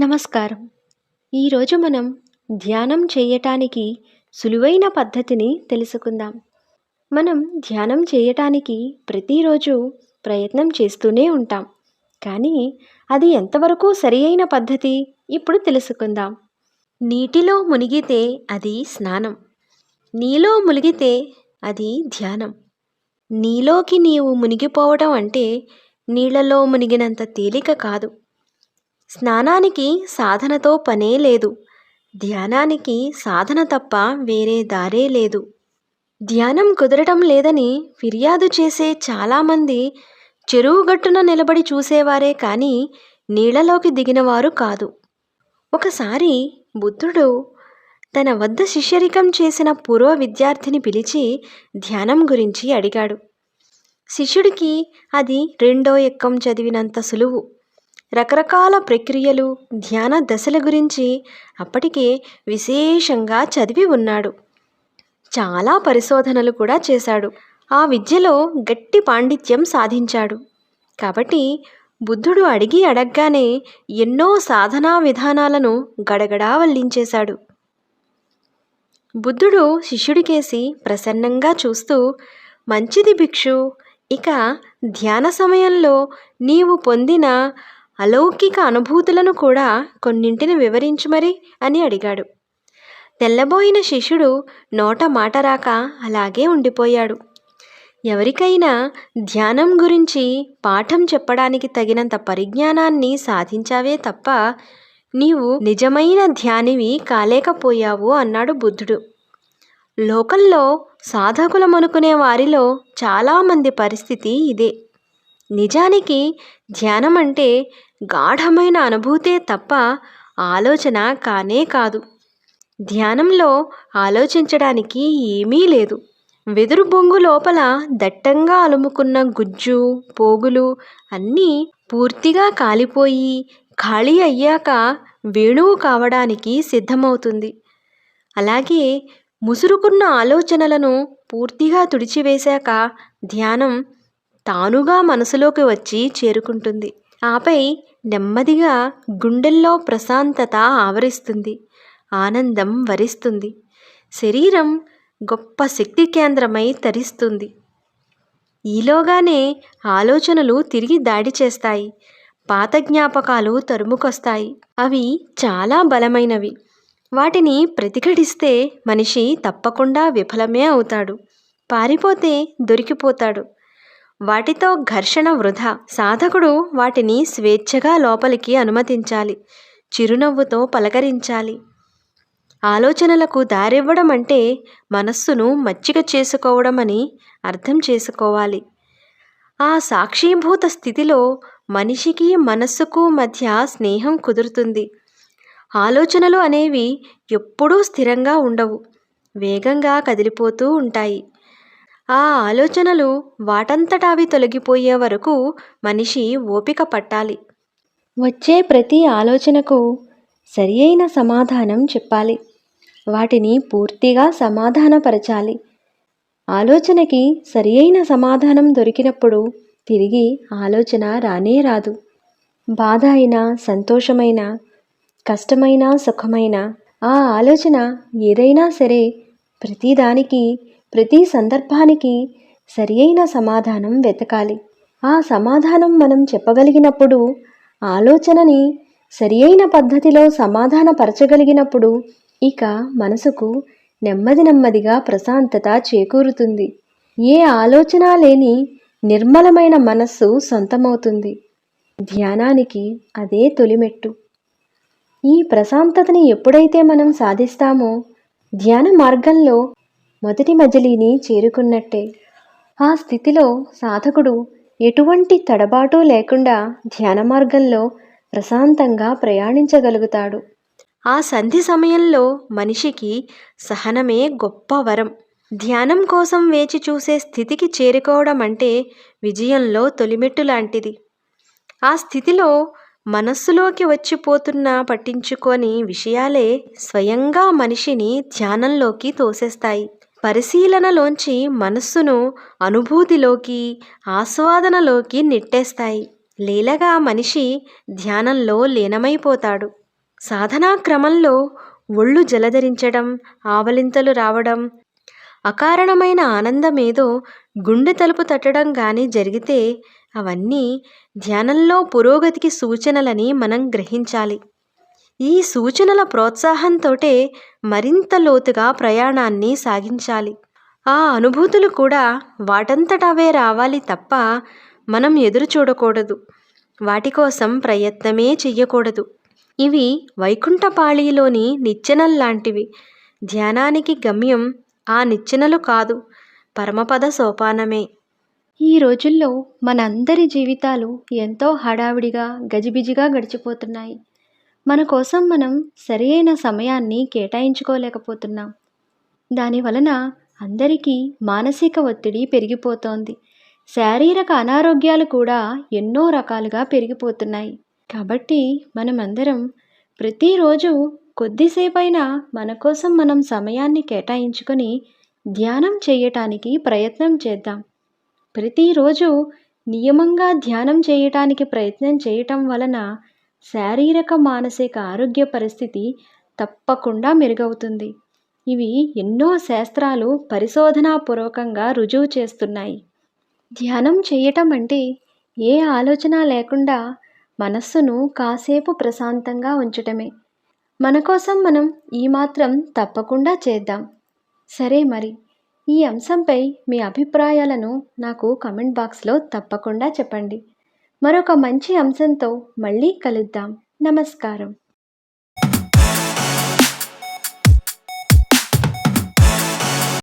నమస్కారం. ఈరోజు మనం ధ్యానం చేయటానికి సులువైన పద్ధతిని తెలుసుకుందాం. మనం ధ్యానం చేయటానికి ప్రతిరోజు ప్రయత్నం చేస్తూనే ఉంటాం. కానీ అది ఎంతవరకు సరి అయిన పద్ధతి ఇప్పుడు తెలుసుకుందాం. నీటిలో మునిగితే అది స్నానం. నీలో మునిగితే అది ధ్యానం. నీలోకి నీవు మునిగిపోవడం అంటే నీళ్ళలో మునిగినంత తేలిక కాదు. స్నానానికి సాధనతో పనే లేదు. ధ్యానానికి సాధన తప్ప వేరే దారే లేదు. ధ్యానం కుదరటం లేదని ఫిర్యాదు చేసే చాలామంది చెరువు గట్టున నిలబడి చూసేవారే కానీ నీళ్ళలోకి దిగినవారు కాదు. ఒకసారి బుద్ధుడు తన వద్ద శిష్యరికం చేసిన పూర్వ విద్యార్థిని పిలిచి ధ్యానం గురించి అడిగాడు. శిష్యుడికి అది రెండో ఎక్కం చదివినంత సులువు. రకరకాల ప్రక్రియలు ధ్యాన దశల గురించి అప్పటికే విశేషంగా చదివి ఉన్నాడు. చాలా పరిశోధనలు కూడా చేశాడు. ఆ విద్యలో గట్టి పాండిత్యం సాధించాడు. కాబట్టి బుద్ధుడు అడిగి అడగ్గానే ఎన్నో సాధనా విధానాలను గడగడా వల్లించేశాడు. బుద్ధుడు శిష్యుడికేసి ప్రసన్నంగా చూస్తూ మంచిది భిక్షు ఇక ధ్యాన సమయంలో నీవు పొందిన అలౌకిక అనుభూతులను కూడా కొన్నింటిని వివరించు మరి అని అడిగాడు. తెల్లబోయిన శిష్యుడు నోట మాట రాక అలాగే ఉండిపోయాడు. ఎవరికైనా ధ్యానం గురించి పాఠం చెప్పడానికి తగినంత పరిజ్ఞానాన్ని సాధించావే తప్ప నీవు నిజమైన ధ్యానివి కాలేకపోయావు అన్నాడు బుద్ధుడు. లోకంలో సాధకులమనుకునే వారిలో చాలామంది పరిస్థితి ఇదే. నిజానికి ధ్యానం అంటే గాఢమైన అనుభూతే తప్ప ఆలోచన కానే కాదు. ధ్యానంలో ఆలోచించడానికి ఏమీ లేదు. వెదురు బొంగు లోపల దట్టంగా అలుముకున్న గుజ్జు పోగులు అన్నీ పూర్తిగా కాలిపోయి ఖాళీ అయ్యాక వేణువు కావడానికి సిద్ధమవుతుంది. అలాగే ముసురుకున్న ఆలోచనలను పూర్తిగా తుడిచివేశాక ధ్యానం తానుగా మనసులోకి వచ్చి చేరుకుంటుంది. ఆపై నెమ్మదిగా గుండెల్లో ప్రశాంతత ఆవరిస్తుంది ఆనందం వరిస్తుంది శరీరం గొప్ప శక్తి కేంద్రమై తరిస్తుంది. ఈలోగానే ఆలోచనలు తిరిగి దాడి చేస్తాయి పాత జ్ఞాపకాలు తరుముకొస్తాయి. అవి చాలా బలమైనవి. వాటిని ప్రతిఘటిస్తే మనిషి తప్పకుండా విఫలమే అవుతాడు పారిపోతే దొరికిపోతాడు. వాటితో ఘర్షణ వృధా. సాధకుడు వాటిని స్వేచ్ఛగా లోపలికి అనుమతించాలి. చిరునవ్వుతో పలకరించాలి. ఆలోచనలకు దారివ్వడం అంటే మనస్సును మచ్చిక చేసుకోవడం అని అర్థం చేసుకోవాలి. ఆ సాక్షీభూత స్థితిలో మనిషికి మనస్సుకు మధ్య స్నేహం కుదురుతుంది. ఆలోచనలు అనేవి ఎప్పుడూ స్థిరంగా ఉండవు. వేగంగా కదిలిపోతూ ఉంటాయి. ఆ ఆలోచనలు వాటంతట అవి తొలగిపోయే వరకు మనిషి ఓపిక పట్టాలి. వచ్చే ప్రతి ఆలోచనకు సరి అయిన సమాధానం చెప్పాలి. వాటిని పూర్తిగా సమాధానపరచాలి. ఆలోచనకి సరి అయిన సమాధానం దొరికినప్పుడు తిరిగి ఆలోచన రానే రాదు. బాధ అయినా సంతోషమైన కష్టమైన సుఖమైన ఆ ఆలోచన ఏదైనా సరే ప్రతిదానికి ప్రతి సందర్భానికి సరి అయిన సమాధానం వెతకాలి. ఆ సమాధానం మనం చెప్పగలిగినప్పుడు ఆలోచనని సరి అయిన పద్ధతిలో సమాధానపరచగలిగినప్పుడు ఇక మనసుకు నెమ్మది నెమ్మదిగా ప్రశాంతత చేకూరుతుంది. ఏ ఆలోచన లేని నిర్మలమైన మనస్సు సొంతమవుతుంది. ధ్యానానికి అదే తొలిమెట్టు. ఈ ప్రశాంతతని ఎప్పుడైతే మనం సాధిస్తామో ధ్యాన మార్గంలో మొదటి మజిలీని చేరుకున్నట్టే. ఆ స్థితిలో సాధకుడు ఎటువంటి తడబాటు లేకుండా ధ్యాన మార్గంలో ప్రశాంతంగా ప్రయాణించగలుగుతాడు. ఆ సంధి సమయంలో మనిషికి సహనమే గొప్ప వరం. ధ్యానం కోసం వేచి చూసే స్థితికి చేరుకోవడం అంటే విజయంలో తొలిమెట్టు లాంటిది. ఆ స్థితిలో మనస్సులోకి వచ్చిపోతున్న పట్టించుకొని విషయాలే స్వయంగా మనిషిని ధ్యానంలోకి తోసేస్తాయి. పరిశీలనలోంచి మనస్సును అనుభూతిలోకి ఆస్వాదనలోకి నెట్టేస్తాయి. లీలగా మనిషి ధ్యానంలో లీనమైపోతాడు. సాధనా క్రమంలో ఒళ్ళు జలధరించడం ఆవలింతలు రావడం అకారణమైన ఆనందమేదో గుండె తలుపు తట్టడం కానీ జరిగితే అవన్నీ ధ్యానంలో పురోగతికి సూచనలని మనం గ్రహించాలి. ఈ సూచనల ప్రోత్సాహంతోటే మరింత లోతుగా ప్రయాణాన్ని సాగించాలి. ఆ అనుభూతులు కూడా వాటంతట అవే రావాలి తప్ప మనం ఎదురు చూడకూడదు. వాటి కోసం ప్రయత్నమే చెయ్యకూడదు. ఇవి వైకుంఠపాళీలోని నిచ్చెనల్లాంటివి ధ్యానానికి గమ్యం ఆ నిచ్చెనలు కాదు పరమపద సోపానమే. ఈ రోజుల్లో మనందరి జీవితాలు ఎంతో హడావిడిగా గజిబిజిగా గడిచిపోతున్నాయి. మన కోసం మనం సరైన సమయాన్ని కేటాయించుకోలేకపోతున్నాం. దాని వలన అందరికీ మానసిక ఒత్తిడి పెరిగిపోతోంది. శారీరక అనారోగ్యాలు కూడా ఎన్నో రకాలుగా పెరిగిపోతున్నాయి. కాబట్టి మనమందరం ప్రతిరోజు కొద్దిసేపైనా మన కోసం మనం సమయాన్ని కేటాయించుకొని ధ్యానం చేయటానికి ప్రయత్నం చేద్దాం. ప్రతిరోజు నియమంగా ధ్యానం చేయటానికి ప్రయత్నం చేయటం వలన శారీరక మానసిక ఆరోగ్య పరిస్థితి తప్పకుండా మెరుగవుతుంది. ఇవి ఎన్నో శాస్త్రాలు పరిశోధనాపూర్వకంగా రుజువు చేస్తున్నాయి. ధ్యానం చేయటం అంటే ఏ ఆలోచన లేకుండా మనస్సును కాసేపు ప్రశాంతంగా ఉంచటమే. మన కోసం మనం ఈ మాత్రం తప్పకుండా చేద్దాం. సరే మరి ఈ అంశంపై మీ అభిప్రాయాలను నాకు కమెంట్ బాక్స్లో తప్పకుండా చెప్పండి. మరొక మంచి అంశంతో మళ్ళీ కలుద్దాం. నమస్కారం.